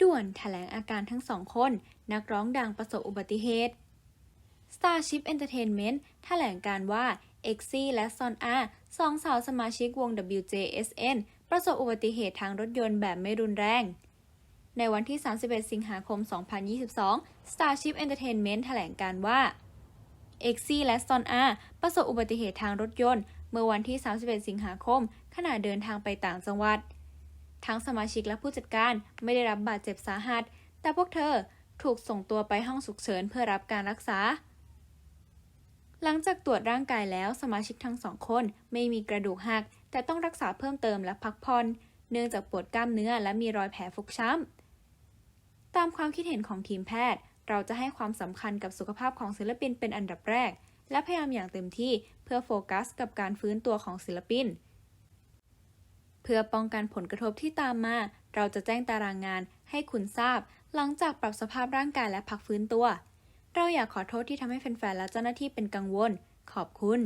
ด่วนแถลงอาการทั้งสองคน นักร้องดังประสบอุบัติเหตุ Starship Entertainment แถลงการว่า e x i และซอนอาสองสาวสมาชิกวง WJSN ประสบอุบัติเหตุทางรถยนต์แบบไม่รุนแรง ในวันที่ 31 สิงหาคม 2022 Starship Entertainment แถลงการว่าเอ็กซี่และซอนอาประสบอุบัติเหตุทางรถยนต์ เมื่อวันที่ 31 สิงหาคม ขณะเดินทางไปต่างจังหวัด ทั้งสมาชิกและผู้จัดการไม่ได้รับบาดเจ็บสาหัส แต่พวกเธอถูกส่งตัวไปห้องฉุกเฉินเพื่อรับการรักษา หลังจากตรวจร่างกายแล้วสมาชิกทั้งสองคนไม่มีกระดูกหัก แต่ต้องรักษาเพิ่มเติมและพักผ่อนเนื่องจากปวดกล้ามเนื้อและมีรอยแผลฟกช้ำ ตามความคิดเห็นของทีมแพทย์ เราจะให้ความสำคัญกับสุขภาพของศิลปินเป็นอันดับแรก และพยายามอย่างเต็มที่เพื่อโฟกัสกับการฟื้นตัวของศิลปิน เพื่อป้องกันผลกระทบที่ตามมา เราจะแจ้งตารางงานให้คุณทราบ หลังจากปรับสภาพร่างกายและพักฟื้นตัว เราอยากขอโทษที่ทำให้แฟนๆและเจ้าหน้าที่เป็นกังวล ขอบคุณ